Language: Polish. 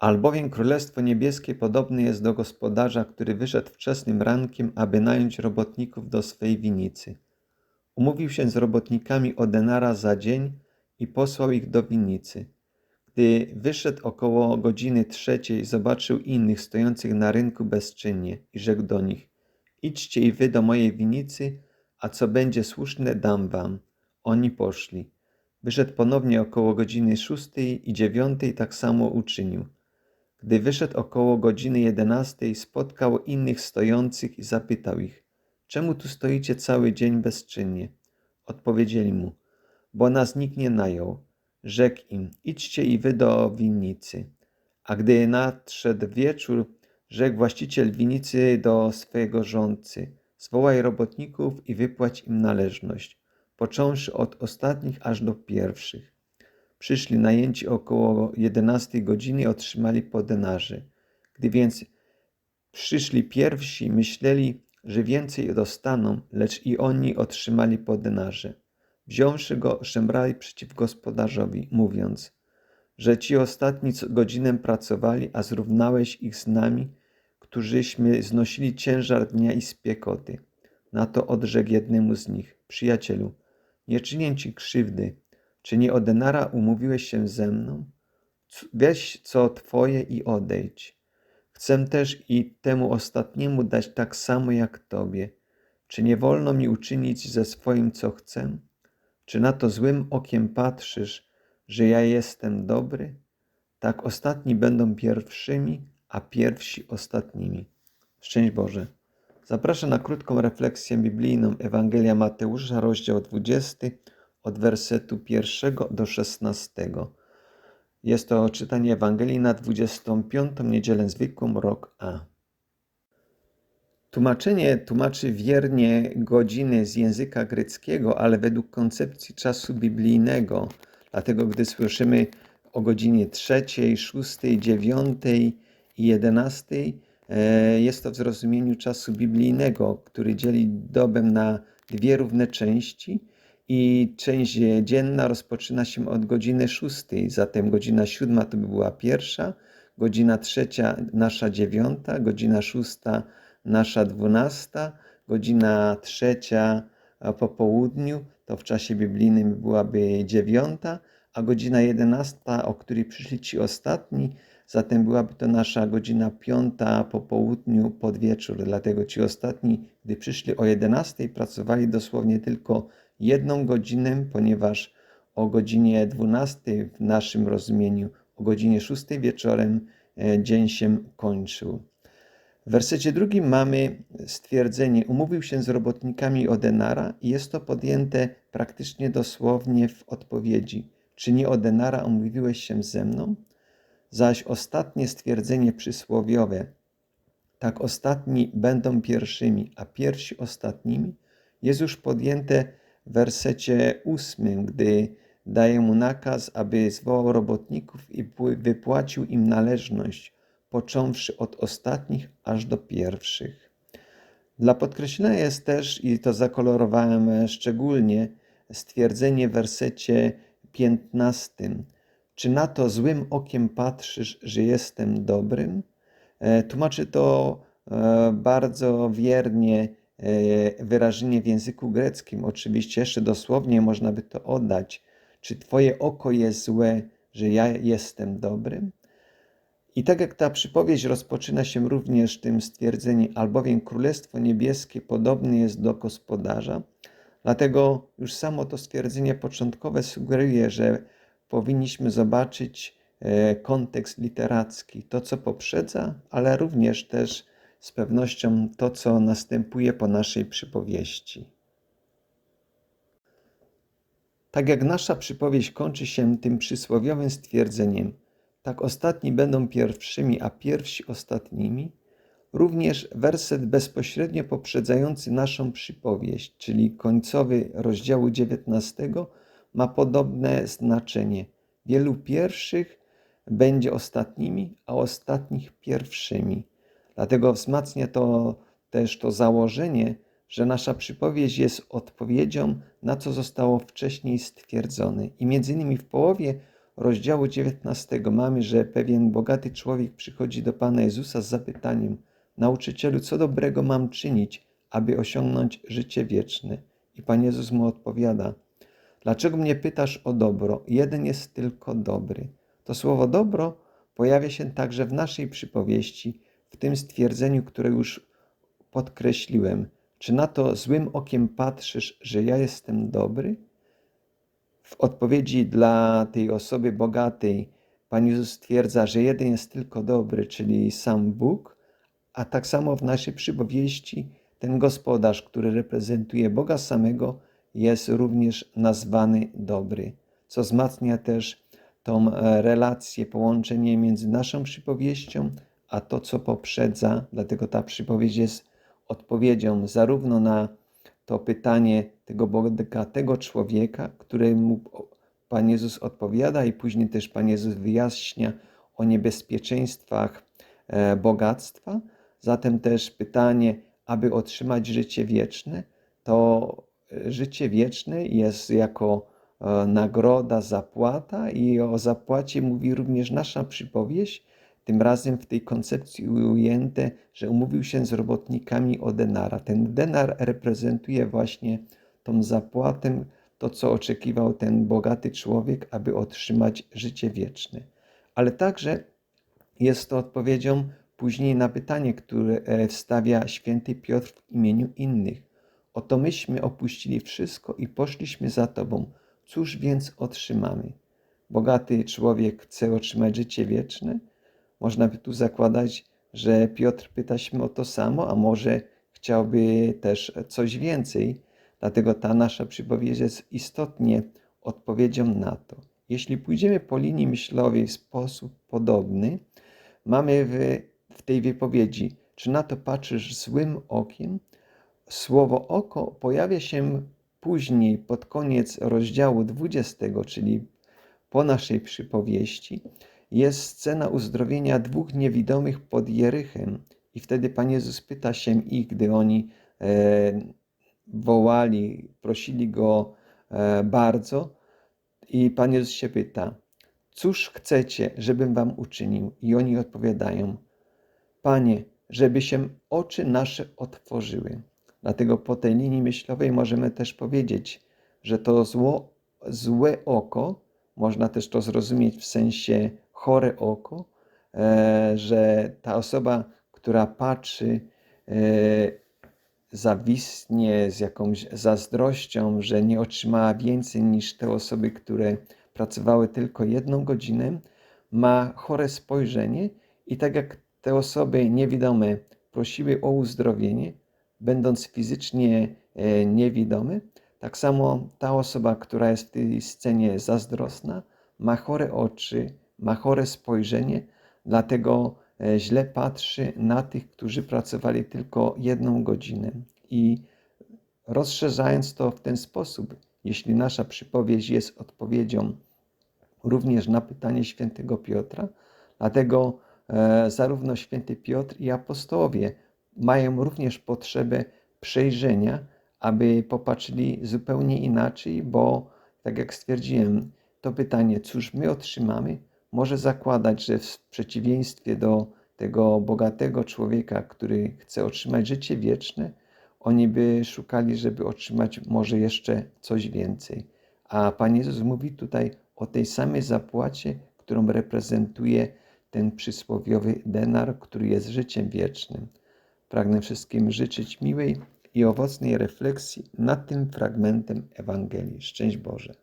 Albowiem Królestwo Niebieskie podobne jest do gospodarza, który wyszedł wczesnym rankiem, aby nająć robotników do swej winicy. Umówił się z robotnikami o denara za dzień i posłał ich do winnicy. Gdy wyszedł około godziny trzeciej, zobaczył innych stojących na rynku bezczynnie i rzekł do nich: Idźcie i wy do mojej winnicy, a co będzie słuszne, dam wam. Oni poszli. Wyszedł ponownie około godziny szóstej i dziewiątej, tak samo uczynił. Gdy wyszedł około godziny jedenastej, spotkał innych stojących i zapytał ich: Czemu tu stoicie cały dzień bezczynnie? Odpowiedzieli mu: Bo nas nikt nie najął. Rzekł im: Idźcie i wy do winnicy. A gdy nadszedł wieczór, rzekł właściciel winnicy do swojego rządcy: Zwołaj robotników i wypłać im należność, począwszy od ostatnich aż do pierwszych. Przyszli najęci około jedenastej godziny i otrzymali po. Gdy więc przyszli pierwsi, myśleli, że więcej dostaną, lecz i oni otrzymali po denarze. Wziąwszy go, szemrali przeciw gospodarzowi, mówiąc, że ci ostatni godzinę pracowali, a zrównałeś ich z nami, którzyśmy znosili ciężar dnia i spiekoty. Na to odrzekł jednemu z nich, przyjacielu, nie czynię ci krzywdy, czy nie o denara umówiłeś się ze mną? Weź co twoje i odejdź. Chcę też i temu ostatniemu dać tak samo jak tobie. Czy nie wolno mi uczynić ze swoim, co chcę? Czy na to złym okiem patrzysz, że ja jestem dobry? Tak ostatni będą pierwszymi, a pierwsi ostatnimi. Szczęść Boże. Zapraszam na krótką refleksję biblijną Ewangelia Mateusza, rozdział 20, od wersetu 1 do 16. Jest to czytanie Ewangelii na 25. niedzielę zwykłą, rok A. Tłumaczenie tłumaczy wiernie godziny z języka greckiego, ale według koncepcji czasu biblijnego. Dlatego, gdy słyszymy o godzinie trzeciej, szóstej, dziewiątej i jedenastej, e, jest to w zrozumieniu czasu biblijnego, który dzieli dobę na dwie równe części i część dzienna rozpoczyna się od godziny szóstej, zatem godzina siódma to by była pierwsza, godzina trzecia nasza dziewiąta, godzina szósta nasza dwunasta, godzina trzecia po południu to w czasie biblijnym byłaby dziewiąta, a godzina jedenasta, o której przyszli ci ostatni, zatem byłaby to nasza godzina piąta po południu, pod wieczór. Dlatego ci ostatni, gdy przyszli o jedenastej, pracowali dosłownie tylko jedną godzinę, ponieważ o godzinie 12 w naszym rozumieniu, o godzinie 6 wieczorem e, dzień się kończył. W wersecie drugim mamy stwierdzenie: Umówił się z robotnikami o denara, i jest to podjęte praktycznie dosłownie w odpowiedzi: Czy nie o denara umówiłeś się ze mną? Zaś ostatnie stwierdzenie przysłowiowe: Tak ostatni będą pierwszymi, a pierwsi ostatnimi, jest już podjęte wersecie ósmym, gdy daje mu nakaz, aby zwołał robotników i wypłacił im należność, począwszy od ostatnich aż do pierwszych. Dla podkreślenia jest też, i to zakolorowałem szczególnie, stwierdzenie w wersecie 15. Czy na to złym okiem patrzysz, że jestem dobrym? E, tłumaczy to e, bardzo wiernie wyrażenie w języku greckim. Oczywiście jeszcze dosłownie można by to oddać. Czy Twoje oko jest złe, że ja jestem dobrym? I tak jak ta przypowieść rozpoczyna się również tym stwierdzeniem, albowiem Królestwo Niebieskie podobne jest do gospodarza, dlatego już samo to stwierdzenie początkowe sugeruje, że powinniśmy zobaczyć e, kontekst literacki, to co poprzedza, ale również też z pewnością to, co następuje po naszej przypowieści. Tak jak nasza przypowieść kończy się tym przysłowiowym stwierdzeniem, tak ostatni będą pierwszymi, a pierwsi ostatnimi, również werset bezpośrednio poprzedzający naszą przypowieść, czyli końcowy rozdziału 19, ma podobne znaczenie. Wielu pierwszych będzie ostatnimi, a ostatnich pierwszymi. Dlatego wzmacnia to też to założenie, że nasza przypowieść jest odpowiedzią na co zostało wcześniej stwierdzone. I między innymi w połowie rozdziału 19 mamy, że pewien bogaty człowiek przychodzi do Pana Jezusa z zapytaniem: Nauczycielu, co dobrego mam czynić, aby osiągnąć życie wieczne? I Pan Jezus mu odpowiada: Dlaczego mnie pytasz o dobro? Jeden jest tylko dobry. To słowo dobro pojawia się także w naszej przypowieści, w tym stwierdzeniu, które już podkreśliłem. Czy na to złym okiem patrzysz, że ja jestem dobry? W odpowiedzi dla tej osoby bogatej Pan Jezus stwierdza, że jeden jest tylko dobry, czyli sam Bóg, a tak samo w naszej przypowieści ten gospodarz, który reprezentuje Boga samego, jest również nazwany dobry, co wzmacnia też tą e, relację, połączenie między naszą przypowieścią, a to, co poprzedza. Dlatego ta przypowieść jest odpowiedzią zarówno na to pytanie tego bogatego człowieka, któremu Pan Jezus odpowiada, i później też Pan Jezus wyjaśnia o niebezpieczeństwach e, bogactwa. Zatem też pytanie, aby otrzymać życie wieczne, to e, życie wieczne jest jako e, nagroda, zapłata, i o zapłacie mówi również nasza przypowieść, tym razem w tej koncepcji ujęte, że umówił się z robotnikami o denara. Ten denar reprezentuje właśnie tą zapłatę, to co oczekiwał ten bogaty człowiek, aby otrzymać życie wieczne. Ale także jest to odpowiedzią później na pytanie, które e, wstawia święty Piotr w imieniu innych. Oto myśmy opuścili wszystko i poszliśmy za Tobą. Cóż więc otrzymamy? Bogaty człowiek chce otrzymać życie wieczne, można by tu zakładać, że Piotr pyta się o to samo, a może chciałby też coś więcej. Dlatego ta nasza przypowieść jest istotnie odpowiedzią na to. Jeśli pójdziemy po linii myślowej w sposób podobny, mamy w, w tej wypowiedzi, czy na to patrzysz złym okiem? Słowo oko pojawia się później pod koniec rozdziału 20, czyli po naszej przypowieści jest scena uzdrowienia dwóch niewidomych pod Jerychem. I wtedy Pan Jezus pyta się ich, gdy oni e, wołali, prosili Go e, bardzo. I Pan Jezus się pyta, cóż chcecie, żebym wam uczynił? I oni odpowiadają, Panie, żeby się oczy nasze otworzyły. Dlatego po tej linii myślowej możemy też powiedzieć, że to zło, złe oko, można też to zrozumieć w sensie chore oko, e, że ta osoba, która patrzy, e, zawisnie z jakąś zazdrością, że nie otrzymała więcej niż te osoby, które pracowały tylko jedną godzinę, ma chore spojrzenie i tak jak te osoby niewidome prosiły o uzdrowienie, będąc fizycznie e, niewidome, tak samo ta osoba, która jest w tej scenie zazdrosna, ma chore oczy, ma chore spojrzenie, dlatego e, źle patrzy na tych, którzy pracowali tylko jedną godzinę. I rozszerzając to w ten sposób, jeśli nasza przypowieść jest odpowiedzią również na pytanie świętego Piotra, dlatego e, zarówno święty Piotr i apostołowie mają również potrzebę przejrzenia, aby popatrzyli zupełnie inaczej, bo tak jak stwierdziłem, to pytanie, cóż my otrzymamy, może zakładać, że w przeciwieństwie do tego bogatego człowieka, który chce otrzymać życie wieczne, oni by szukali, żeby otrzymać może jeszcze coś więcej. A Pan Jezus mówi tutaj o tej samej zapłacie, którą reprezentuje ten przysłowiowy denar, który jest życiem wiecznym. Pragnę wszystkim życzyć miłej i owocnej refleksji nad tym fragmentem Ewangelii. Szczęść Boże.